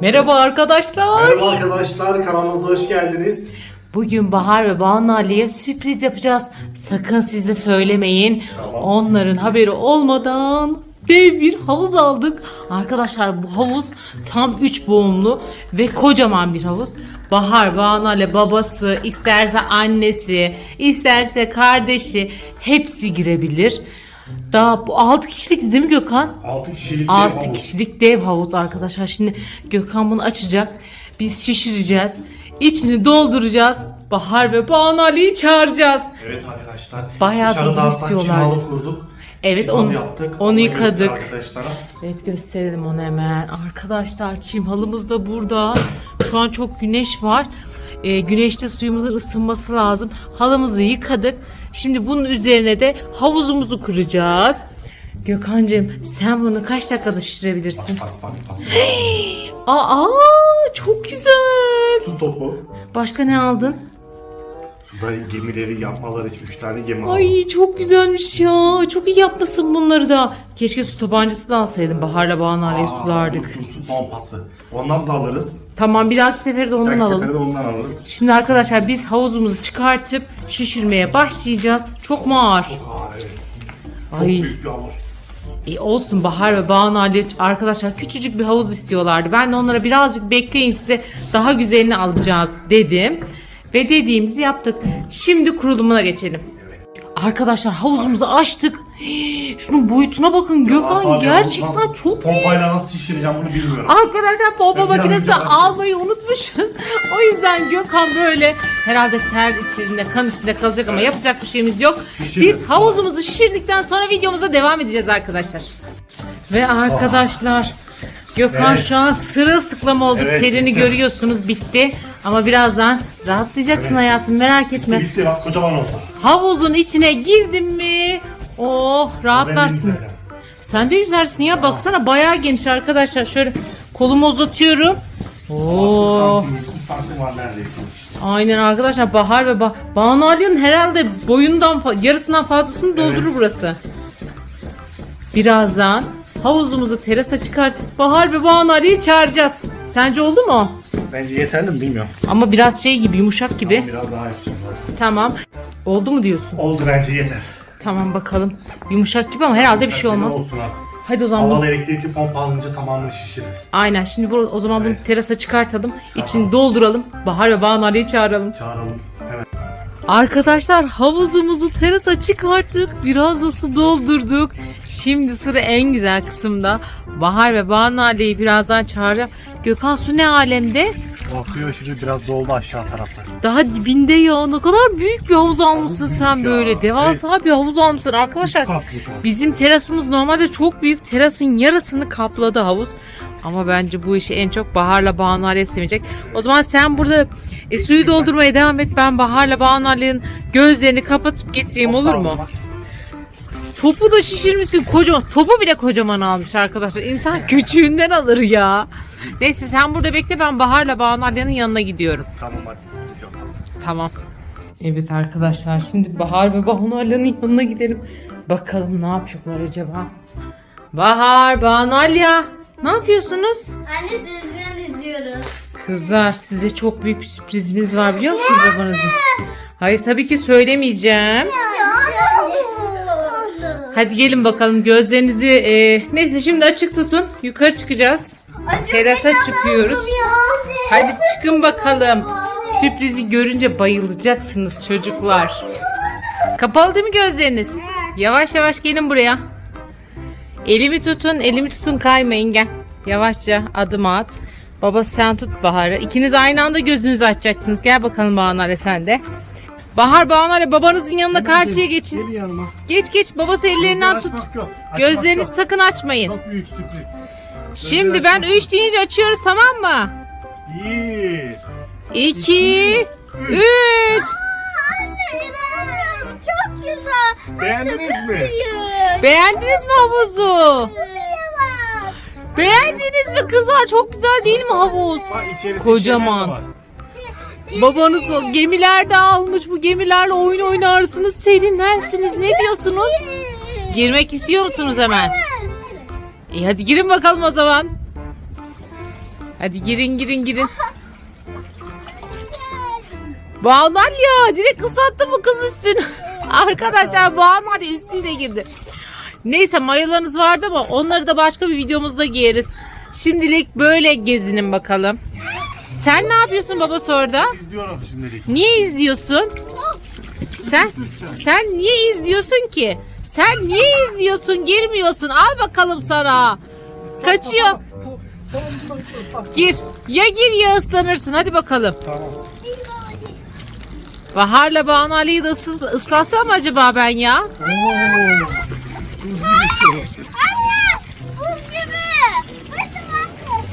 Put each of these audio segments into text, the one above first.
Merhaba arkadaşlar. Merhaba arkadaşlar, kanalımıza hoş geldiniz. Bugün Bahar ve Banu Ali'ye sürpriz yapacağız. Sakın siz de söylemeyin. Tamam. Onların haberi olmadan dev bir havuz aldık. Arkadaşlar bu havuz tam 3 boğumlu ve kocaman bir havuz. Bahar, Banu Ali babası, isterse annesi, isterse kardeşi hepsi girebilir. Daha bu 6 kişilik değil mi Gökhan? 6 kişilik dev 6 havuz. kişilik dev havuz arkadaşlar. Şimdi Gökhan bunu açacak. Biz şişireceğiz. İçini dolduracağız. Bahar ve Banu Ali'yi çağıracağız. Evet arkadaşlar. Bayağı Dışarıda da istiyorlardı. çimalı kurduk. Evet, Çimalı onu- yaptık. onu yıkadık. Arkadaşlara. Evet gösterelim onu hemen. Arkadaşlar çim halımız da burada. Şu an çok güneş var. Ee, güneşte suyumuzun ısınması lazım. Halımızı yıkadık. Şimdi bunun üzerine de havuzumuzu kuracağız. Gökhan'cığım sen bunu kaç dakikada şişirebilirsin? Bak bak bak. Aa çok güzel. Su topu. Başka ne aldın? Suda gemileri yapmaları için 3 tane gemi aldım. Ay çok güzelmiş ya. Çok iyi yapmışsın bunları da. Keşke su tabancası da alsaydın. Bahar'la Aa, sulardık. unuttum, Su pompası. Ondan da alırız. Tamam bir dahaki sefere de ondan Belki alalım. sefere de ondan alırız. Şimdi arkadaşlar biz havuzumuzu çıkartıp şişirmeye başlayacağız. Çok mu ağır? Çok ağır evet. Çok Ay. büyük bir havuz. İyi olsun Bahar ve Banu Ali arkadaşlar küçücük bir havuz istiyorlardı. Ben de onlara birazcık bekleyin size daha güzelini alacağız dedim. Ve dediğimizi yaptık. Şimdi kurulumuna geçelim. Arkadaşlar havuzumuzu açtık. Hii, Şunun boyutuna bakın Gökhan gerçekten havuzdan çok büyük. Pompayla nasıl şişireceğim bunu bilmiyorum. Arkadaşlar pompa Ben bir an makinesi almayı unutmuşuz. o yüzden Gökhan böyle herhalde ter içinde, kan içinde kalacak ama yapacak bir şeyimiz yok. Biz havuzumuzu şişirdikten sonra videomuza devam edeceğiz arkadaşlar. Ve arkadaşlar Gökhan Evet. şu an sırılsıklam oldu. Evet, Terini bitti. görüyorsunuz bitti. Ama birazdan rahatlayacaksın Evet. hayatım merak etme. Bitti bak kocaman oldu. Havuzun içine girdin mi? Oh rahatlarsınız. Ben de yüzerim. Sen de yüzersin ya baksana bayağı geniş arkadaşlar. Şöyle kolumu uzatıyorum. Oo. Santim, yüz santim var neredeyse. Aynen arkadaşlar Bahar ve bah Banu Ali'nin herhalde boyundan fa- yarısından fazlasını doldurur Evet. burası. Birazdan havuzumuzu terasa çıkartıp Bahar ve Banu Ali'yi çağıracağız. Sence oldu mu? Bence yeterli mi bilmiyorum. Ama biraz şey gibi yumuşak gibi. Biraz daha yapacağım. Tamam. Oldu mu diyorsun? Oldu bence yeter. Tamam bakalım. Yumuşak gibi ama herhalde bir şey olmaz. Olsun abi. Hadi o zaman bunu Havalı elektrikli pompa alınca tamamını şişiririz. Aynen şimdi bu, o zaman bunu Evet. terasa çıkartalım. İçini dolduralım. Bahar ve Banu Ali'yi çağıralım. Çağıralım. Hemen. Arkadaşlar havuzumuzu terasa çıkarttık. Biraz da su doldurduk. Şimdi sıra en güzel kısımda. Bahar ve Banu Ali'yi birazdan çağıracağım. Gökhan su ne alemde? Bakıyor şimdi biraz doldu aşağı tarafta. Daha dibinde ya. Ne kadar büyük bir havuz almışsın büyük sen ya. böyle. Devasa bir havuz almışsın arkadaşlar. Katlı katlı. Bizim terasımız normalde çok büyük. Terasın yarısını kapladı havuz. Ama bence bu işi en çok Bahar'la Banu Ali sevecek. O zaman sen burada e, suyu doldurmaya devam et. Ben Bahar'la Banu Ali'nin gözlerini kapatıp getireyim olur mu? Topu da şişirmişsin kocaman. Topu bile kocaman almış arkadaşlar. İnsan küçüğünden alır ya. Neyse sen burada bekle ben Bahar'la Banu yanına gidiyorum. Tamam hadi sürpriz yapalım. Tamam. Evet arkadaşlar şimdi Bahar ve Banu Alya'nın yanına gidelim. Bakalım ne yapıyorlar acaba? Bahar, Banu Alya ne yapıyorsunuz? Anne. Kızlar size çok büyük bir sürprizimiz var biliyor musunuz babanızın? Hayır tabii ki söylemeyeceğim. Hadi gelin bakalım gözlerinizi e, neyse şimdi açık tutun. Yukarı çıkacağız. Terasa çıkıyoruz. Hadi çıkın bakalım. Sürprizi görünce bayılacaksınız çocuklar. Kapalı değil mi gözleriniz? Yavaş yavaş gelin buraya. Elimi tutun, elimi tutun kaymayın gel. Yavaşça adım at. Baba sen tut Bahar'ı. İkiniz aynı anda gözünüzü açacaksınız. Gel bakalım Bahar'le sen de. Bahar Bahar'le babanızın yanına karşıya geçin. Gel yanıma. Geç geç babası ellerinden tut. Açmak yok. Açmak Gözlerinizi yok. sakın açmayın. Çok büyük sürpriz. Şimdi ben 3 deyince açıyoruz tamam mı? Bir. 2 3 Anne inanamıyorum. Çok güzel. Beğendiniz mi? Beğendiniz mi havuzu? Beğendiniz mi kızlar? Çok güzel değil mi havuz? Bak Kocaman. şeyler de var. Babanız o gemilerde almış. Bu gemilerle oyun oynarsınız, serinlersiniz. Ne diyorsunuz? Girmek istiyor musunuz hemen? İyi hadi girin bakalım o zaman. Hadi girin girin girin. Bağlar ya direkt ıslattı bu kız üstünü. Arkadaşlar bağlar üstüne girdi. Neyse mayolarınız vardı ama onları da başka bir videomuzda giyeriz. Şimdilik böyle gezinin bakalım. Sen ne yapıyorsun babası orada? İzliyorum şimdilik. Niye izliyorsun? Sen sen niye izliyorsun ki? Sen niye izliyorsun? Girmiyorsun. Al bakalım sana. Kaçıyor. Gir. Ya gir ya ıslanırsın. Hadi bakalım. Tamam. Bahar'la Banu Ali'yi de ısıl, ıslatsam mı acaba ben ya? Oo.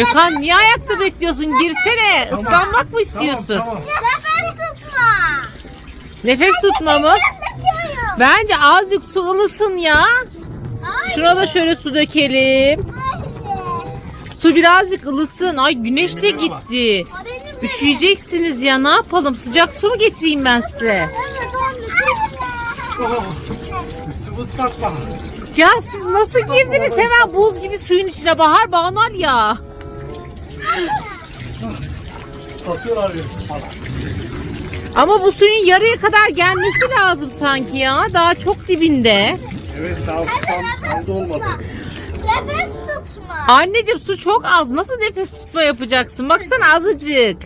Gökhan niye ayakta bekliyorsun? Girsene. Islanmak mı istiyorsun? Tamam, tamam. Nefes tutma. Nefes tutma mı? Bence azıcık su ılısın ya. Şuna da şöyle su dökelim. Su birazcık ılısın. Ay güneş de gitti. Üşüyeceksiniz ya ne yapalım sıcak su mu getireyim ben size? Oh. Üstümü ıslatma. Ya siz nasıl girdiniz hemen buz gibi suyun içine Bahar Banal ya. Atıyorlar. Ama bu suyun yarıya kadar gelmesi lazım sanki ya. Daha çok dibinde. Evet daha tam aldı olmadı. Nefes tutma. Anneciğim su çok az. Nasıl nefes tutma yapacaksın? Baksana azıcık.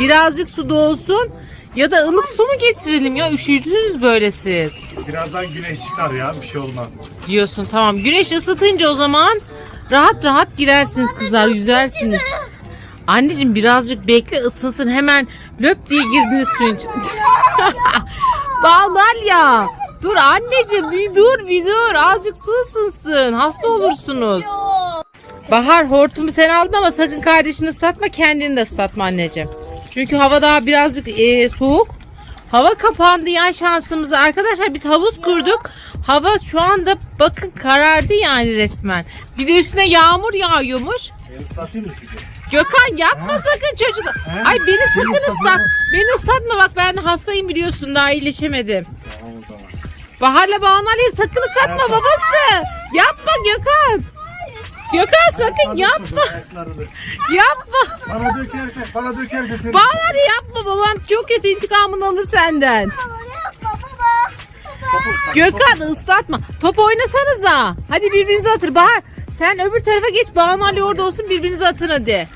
Birazcık su da olsun. Ya da ılık su mu getirelim ya? Üşüyücüsünüz böyle siz. Birazdan güneş çıkar ya bir şey olmaz. Diyorsun tamam. Güneş ısıtınca o zaman rahat rahat girersiniz kızlar yüzersiniz. Anneciğim birazcık bekle ısınsın hemen löp diye girdiniz suyun içine. Bağlar ya. Dur anneciğim bir dur bir dur. Azıcık su ısınsın. Hasta olursunuz. Bahar hortumu sen aldın ama sakın kardeşini ıslatma kendini de ıslatma anneciğim. Çünkü hava daha birazcık e, soğuk. Hava kapandı ya şansımıza. Arkadaşlar biz havuz kurduk. Hava şu anda bakın karardı yani resmen. Bir de üstüne yağmur yağıyormuş. Ben ıslatayım mı sizi? Gökhan yapma sakın çocuk. Ay beni sakın ıslatma. ıslat. Beni ıslatma bak ben hastayım biliyorsun daha iyileşemedim. Tamam o zaman. Bahar'la Banu'yu sakın ıslatma Yapma. babası. Yapma Gökhan. Gökhan sakın Hadi yapma. Yapma. Bana dökerse, bana dökerse seni. Banu'yu yapma baban çok kötü intikamını alır senden. Yapma baba. Topuk, sen Gökhan ıslatma. Top oynasanız da. Hadi birbirinize atır. Bahar sen öbür tarafa geç. Banu Ali orada olsun birbirinize atın hadi.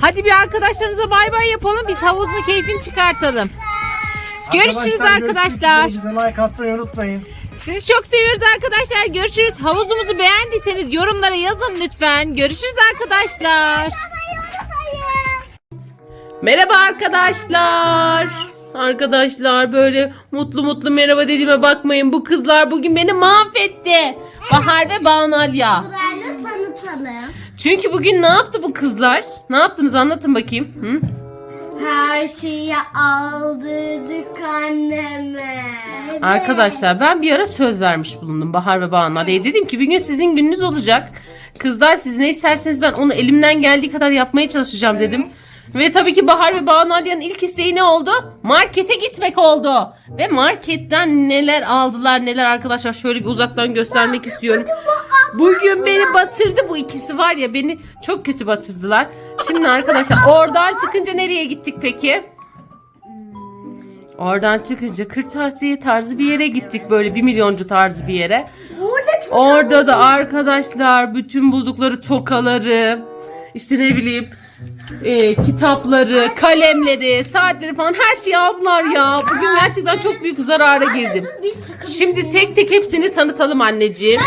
Hadi bir arkadaşlarınıza bay bay yapalım. Biz havuzun keyfini çıkartalım. Görüşürüz arkadaşlar. Bize like atmayı unutmayın. Sizi çok seviyoruz arkadaşlar. Görüşürüz. Havuzumuzu beğendiyseniz yorumlara yazın lütfen. Görüşürüz arkadaşlar. Merhaba arkadaşlar. Arkadaşlar böyle mutlu mutlu merhaba dediğime bakmayın. Bu kızlar bugün beni mahvetti. Bahar ve Banu Alya. Sırayla tanıtalım. Çünkü bugün ne yaptı bu kızlar? Ne yaptınız anlatın bakayım. Hı? Her şeyi aldırdık anneme. Arkadaşlar ben bir ara söz vermiş bulundum Bahar ve Banu Ali'ye. Dedim ki bir gün sizin gününüz olacak. Kızlar siz ne isterseniz ben onu elimden geldiği kadar yapmaya çalışacağım dedim. Ve tabii ki Bahar ve Banu Ali'nin ilk isteği ne oldu? Markete gitmek oldu. Ve marketten neler aldılar neler arkadaşlar şöyle bir uzaktan göstermek istiyorum. Bugün beni batırdı bu ikisi var ya beni çok kötü batırdılar. Şimdi arkadaşlar oradan çıkınca nereye gittik peki? Oradan çıkınca kırtasiye tarzı bir yere gittik böyle bir milyoncu tarzı bir yere. Orada da arkadaşlar bütün buldukları tokaları işte ne bileyim e, kitapları, kalemleri, saatleri falan her şeyi aldılar ya. Bugün gerçekten çok büyük zarara girdim. Şimdi tek tek hepsini tanıtalım anneciğim.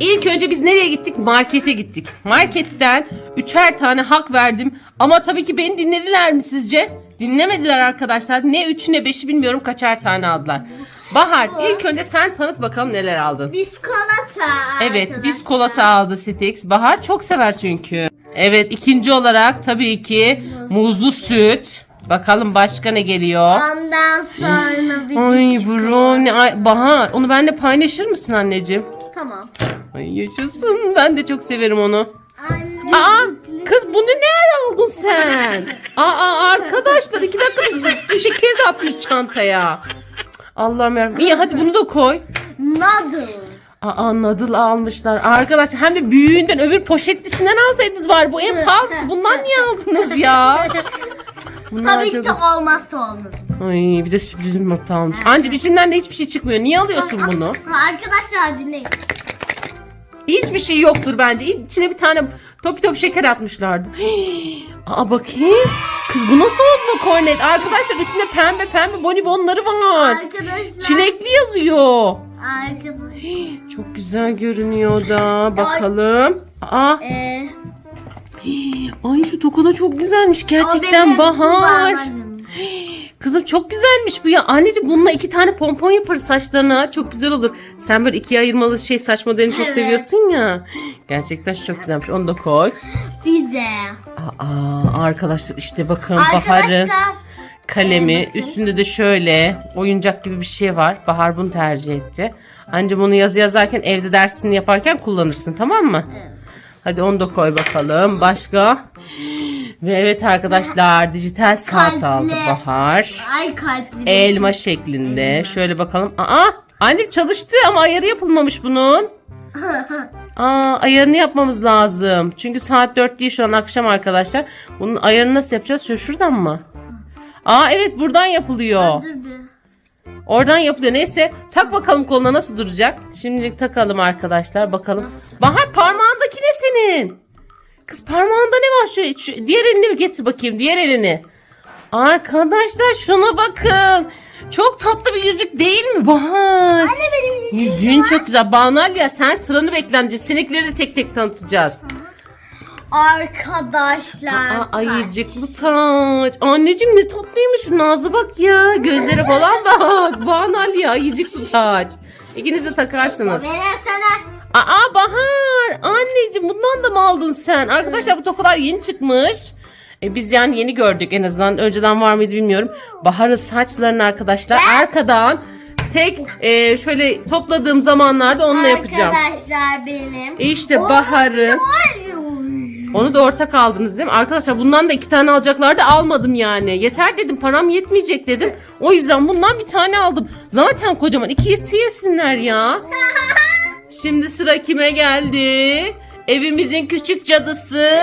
İlk önce biz nereye gittik? Markete gittik. Marketten üçer tane hak verdim. Ama tabii ki beni dinlediler mi sizce? Dinlemediler arkadaşlar. Ne üçü ne beşi bilmiyorum kaçar tane aldılar. Bahar ilk önce sen tanıt bakalım neler aldın. Biskolata. Evet biskolata aldı Stix. Bahar çok sever çünkü. Evet ikinci olarak tabii ki muzlu süt. Bakalım başka ne geliyor? Ondan sonra bir Ay brownie. Ay, Bahar onu benimle paylaşır mısın anneciğim? Tamam. Ay yaşasın. Ben de çok severim onu. Anne. Aa kız bunu ne ara aldın sen? Aa arkadaşlar iki dakika bir şekeri de atmış çantaya. Allah'ım yarabbim. İyi hadi bunu da koy. Noodle. Aa nadıl almışlar. Arkadaşlar hem de büyüğünden öbür poşetlisinden alsaydınız var. Bu en pahalısı. Bundan niye aldınız ya? Bunlar Tabii ki de olmazsa olmaz. Ay bir de sürpriz yumurta almış. Anca içinden de hiçbir şey çıkmıyor. Niye alıyorsun bunu? Arkadaşlar dinleyin. Hiçbir şey yoktur bence. İçine bir tane topi topi şeker atmışlardı. Aa bakayım. Kız bu nasıl oldu kornet? Arkadaşlar üstünde pembe pembe bonibonları var. Arkadaşlar. Çilekli yazıyor. Arkadaşlar. Çok güzel görünüyor da. Bakalım. Aa, Ee, ay şu toka da çok güzelmiş. Gerçekten benim bahar. Kızım çok güzelmiş bu ya. Anneciğim bununla iki tane pompon yaparız saçlarına. Çok güzel olur. Sen böyle ikiye ayırmalı şey saç modelini çok Evet. seviyorsun ya. Gerçekten çok güzelmiş. Onu da koy. Bir de. Aa, arkadaşlar işte bakın Arkadaşlar. Kalemi. Evet, bakın. Üstünde de şöyle oyuncak gibi bir şey var. Bahar bunu tercih etti. Anca bunu yazı yazarken evde dersini yaparken kullanırsın tamam mı? Hadi onu da koy bakalım. Başka? Ve evet arkadaşlar dijital saat Kalpli. aldı Bahar. Ay kalpli. Elma şeklinde. Şöyle bakalım. Aa, annem çalıştı ama ayarı yapılmamış bunun. Aa, ayarını yapmamız lazım. Çünkü saat 4 değil şu an akşam arkadaşlar. Bunun ayarını nasıl yapacağız? Şu şuradan mı? Aa evet buradan yapılıyor. Oradan yapılıyor. Neyse tak bakalım koluna nasıl duracak. Şimdilik takalım arkadaşlar bakalım. Bahar parmağındaki ne senin? Kız parmağında ne var? Şu, şu diğer elini bir getir bakayım. Diğer elini. Arkadaşlar şuna bakın. Çok tatlı bir yüzük değil mi Bahar? Anne benim Yüzüğün çok güzel. Banal ya sen sıranı beklenecek. Seninkileri de tek tek tanıtacağız. Arkadaşlar. Aa, ayıcıklı taç. Anneciğim ne tatlıymış şu Nazlı bak ya. Gözlere falan bak. Banal ya ayıcıklı taç. İkiniz de takarsınız. Verersene. Aa Bahar. Anneciğim bundan da mı aldın sen? Arkadaşlar bu tokalar yeni çıkmış. E, biz yani yeni gördük en azından. Önceden var mıydı bilmiyorum. Bahar'ın saçlarını arkadaşlar arkadan tek e, şöyle topladığım zamanlarda onunla yapacağım. Arkadaşlar benim. İşte Bahar'ın onu da ortak aldınız değil mi? Arkadaşlar bundan da iki tane alacaklardı almadım yani. Yeter dedim param yetmeyecek dedim. O yüzden bundan bir tane aldım. Zaten kocaman ikisi yesinler ya. Şimdi sıra kime geldi? Evimizin küçük cadısı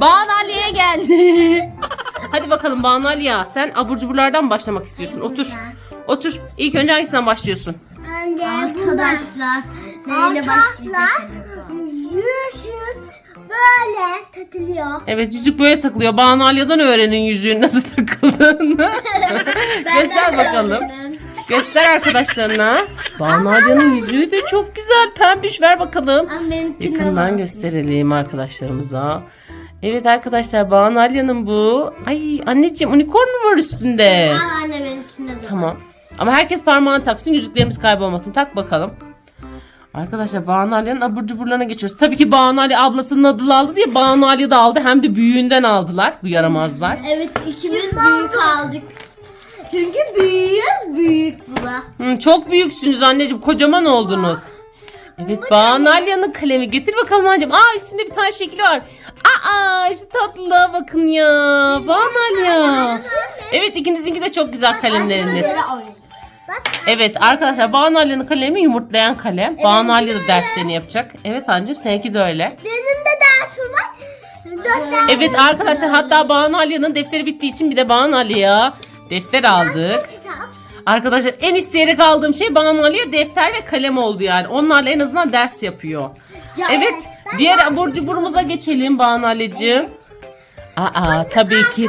Banu Ali'ye geldi. Hadi bakalım Banu Ali'ya sen abur cuburlardan başlamak istiyorsun. Otur. Otur. İlk önce hangisinden başlıyorsun? Arkadaşlar neyle başlayacak? Yüzüz böyle takılıyor. Evet yüzük böyle takılıyor. Banu Ali'den öğrenin yüzüğün nasıl takıldığını. Göster bakalım. Göster arkadaşlarına. Banu Ali'nin yüzüğü de çok güzel. Pembiş ver bakalım. Yakından gösterelim arkadaşlarımıza. Evet arkadaşlar Banu Alya'nın bu. Ay anneciğim unicorn mu var üstünde? Al anne benimkine de. Tamam. Ama herkes parmağını taksın yüzüklerimiz kaybolmasın. Tak bakalım. Arkadaşlar Banu Alya'nın abur cuburlarına geçiyoruz. Tabii ki Banu Ali ablasının adını aldı diye Banu Ali de aldı. Hem de büyüğünden aldılar bu yaramazlar. Evet ikimiz büyük aldık. Çünkü büyüğüz büyük bu. Hı, çok büyüksünüz anneciğim. Kocaman oldunuz. Evet Banu Alya'nın kalemi. Getir bakalım anneciğim. Aa üstünde bir tane şekli var. Aa şu tatlılığa bakın ya. Banu Alya. Evet ikinizinki de çok güzel kalemleriniz. Evet arkadaşlar Banu Alya'nın kalemi yumurtlayan kalem. Banu Alya da derslerini yapacak. Evet anneciğim seninki de öyle. Benim de dersim var. Dört tane. Evet arkadaşlar hatta Banu Alya'nın defteri bittiği için bir de Banu Alya'ya defter aldık. Kitap. Arkadaşlar en isteyerek aldığım şey Banu Ali'ye defter ve kalem oldu yani. Onlarla en azından ders yapıyor. Ya, Evet ben diğer de- abur cuburumuza geçelim Banu Ali'cim. Aa tabii ki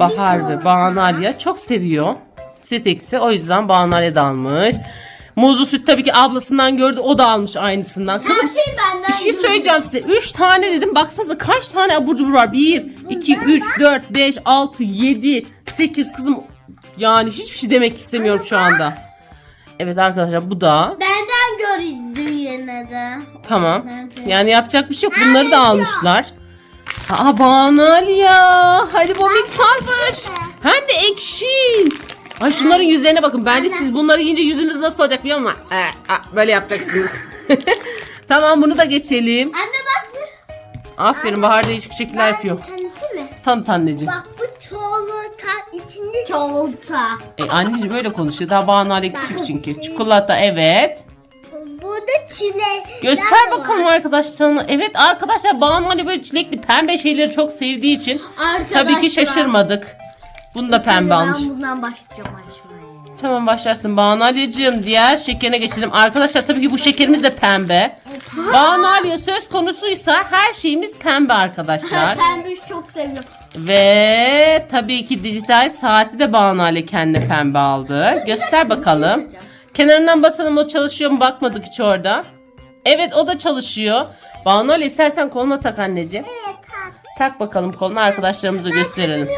arkadaşlar, tane Banu Ali'ye çok seviyor. Stix'i o yüzden Banu Ali de almış. Muzlu süt tabii ki ablasından gördü o da almış aynısından. Kızım Her şey benden. bir şey söyleyeceğim size. 3 tane dedim. Baksanıza kaç tane abur cubur var? 1, 2, 3, 4, 5, 6, 7, 8 kızım. Yani hiçbir şey demek istemiyorum şu anda. Evet arkadaşlar bu da. Benden görüldü yine de. Tamam. Nerede? Yani yapacak bir şey yok. Bunları da almışlar. Aa Banal ya. Haribo mix almış. Hem de ekşi. Ay şunların yüzlerine bakın. Bence siz bunları yiyince yüzünüz nasıl olacak biliyor musun? Ee, böyle yapacaksınız. tamam bunu da geçelim. Anne bak bu. Aferin Bahar değişik şekiller yapıyor. Tanıtı mı? Tanıt anneciğim. Bak bu çikolata içinde çikolata. E, anneciğim öyle konuşuyor. Daha Banal'e küçük çünkü. Çikolata evet. Bu da çilek. Göster bakalım arkadaşlarına. Evet arkadaşlar Banu Ali böyle çilekli pembe şeyleri çok sevdiği için tabii ki şaşırmadık. Bunu da pembe almış. Ben bundan başlayacağım açmaya. Tamam başlarsın Banu. Diğer şekerine geçelim. Arkadaşlar tabii ki bu şekerimiz de pembe. Banu Ali'ye söz konusuysa her şeyimiz pembe arkadaşlar. Pembe çok seviyorum. Ve tabii ki dijital saati de Banu kendine pembe aldı. Göster bakalım. Kenarından basalım o çalışıyor mu bakmadık hiç orada. Evet o da çalışıyor. Banu Ali istersen koluna tak anneciğim. Evet. Tak bakalım koluna arkadaşlarımıza gösterelim.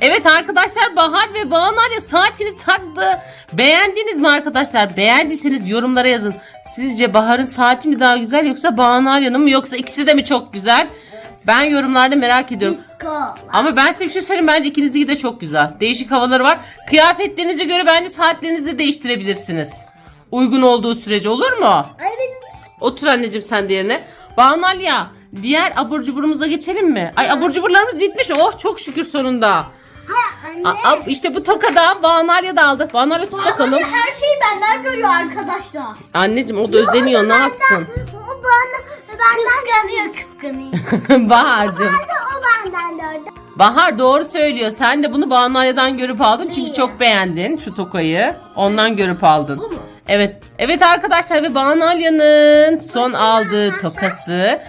Evet arkadaşlar Bahar ve Banu saatini taktı. Beğendiniz mi arkadaşlar? Beğendiyseniz yorumlara yazın. Sizce Bahar'ın saati mi daha güzel yoksa Banu mi yoksa ikisi de mi çok güzel? Ben yorumlarda merak ediyorum. Ama ben size bir şey söyleyeyim. Bence ikinizinki de çok güzel. Değişik havaları var. Kıyafetlerinize göre bence saatlerinizi de değiştirebilirsiniz. Uygun olduğu sürece olur mu? Otur anneciğim sen de yerine. Banu diğer abur cuburumuza geçelim mi? Ay abur cuburlarımız bitmiş. Oh çok şükür sonunda. Anne. A- a- işte bu tokadan Banu Alya da aldı. Banu Alya tut bakalım. Anne her şeyi benden görüyor arkadaşlar. Anneciğim o da özeniyor ne yapsın? O bana benden kıskanıyor kıskanıyor. Bahar'cığım. o benden gördü. Bahar doğru söylüyor. Sen de bunu Banu Alya'dan görüp aldın. Çünkü çok beğendin şu tokayı. Ondan görüp aldın. Bu mu? Evet. Evet arkadaşlar ve Banu Alya'nın son aldığı tokası.